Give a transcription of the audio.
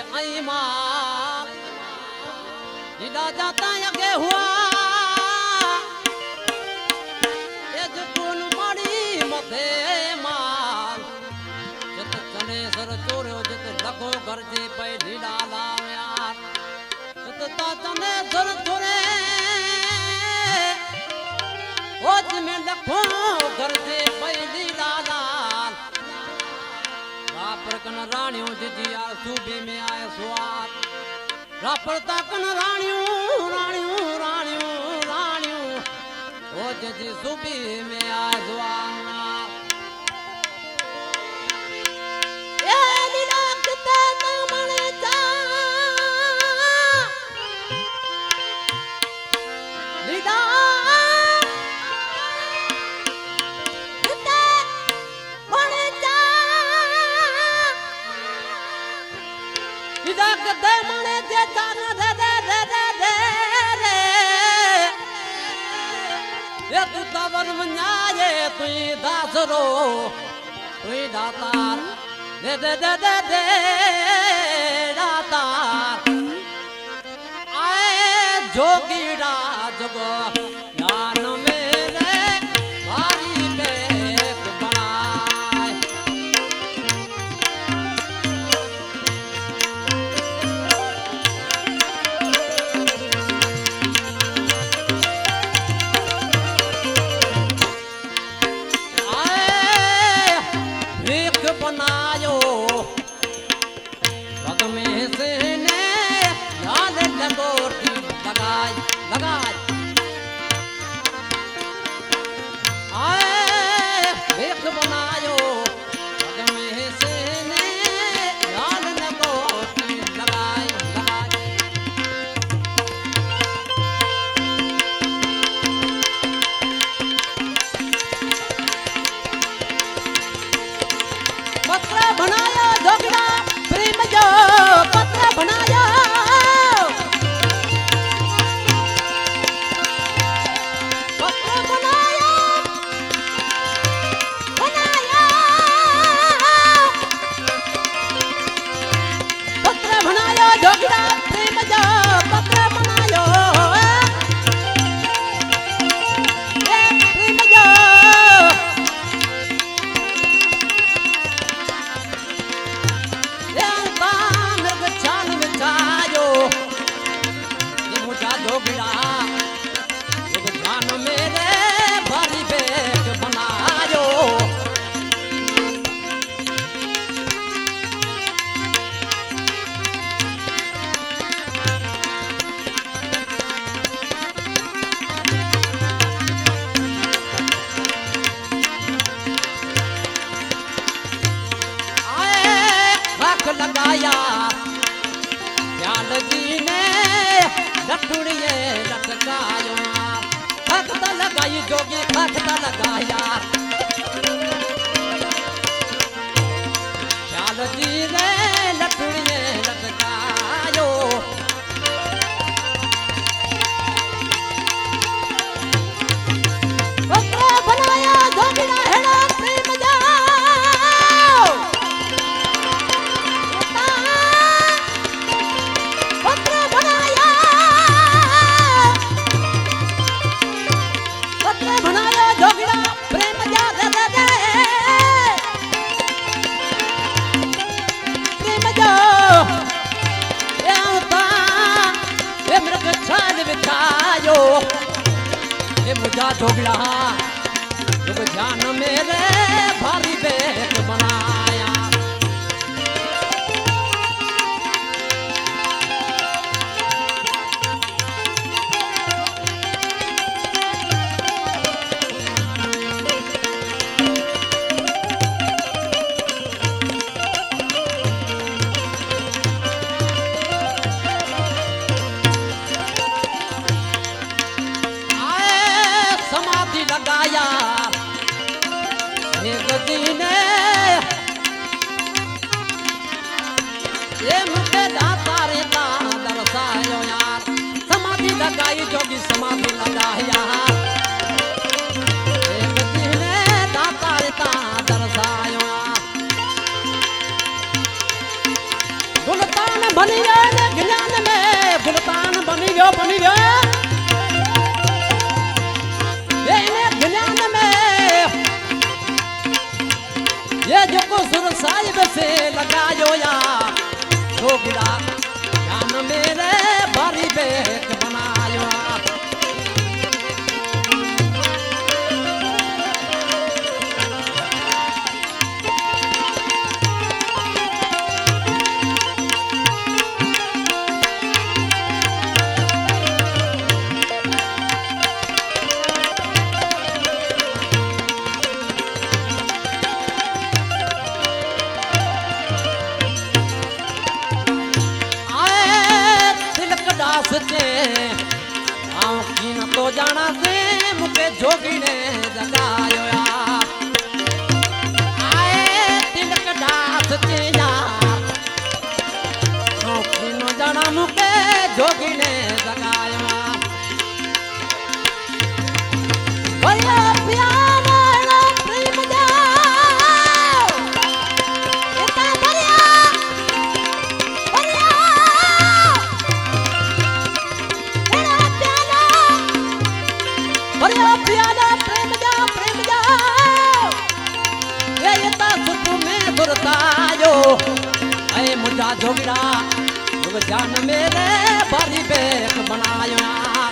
आए आई माँ जिदा जाता आगे हुआ ये जुकुन मड़ी मथे माल जत चने सर चोरो जत लखो घर जे पे ढीला लाम यार जत ता चने सर चोरे ओज में लखो घर जे पे ढीला लाम કન રાણ્યો જીજી આ સુબી મે આય સ્વાદ. રાપર તા કન રાણ્યું રાણ્યું રાણ્યું રાણ્યું. ઓ જજી સુબી મે તું તવન મન્યાએ તુઈ દાસરો તુઈ દાતાર. દે દે દે દે દે, દાતાર. આય જોગીડા જગો. yo લટકાયા ખ્યાલજીને રઠુડીએ લટકાયા. ખખત લગાઈ જોગી ખખત લગાયા. વિછાયો એ મુજા ઢોગલા જાન મેરે ભારી બેટ બનાયા जेको सुर साहिब से लॻायो या ढोगड़ा कान में रे भारी बेत વાંચશે આંખીન તો જાણાશે મુકે જોગીને જગાયો જોગડા જાન મેરે ભરી બેક બનાયો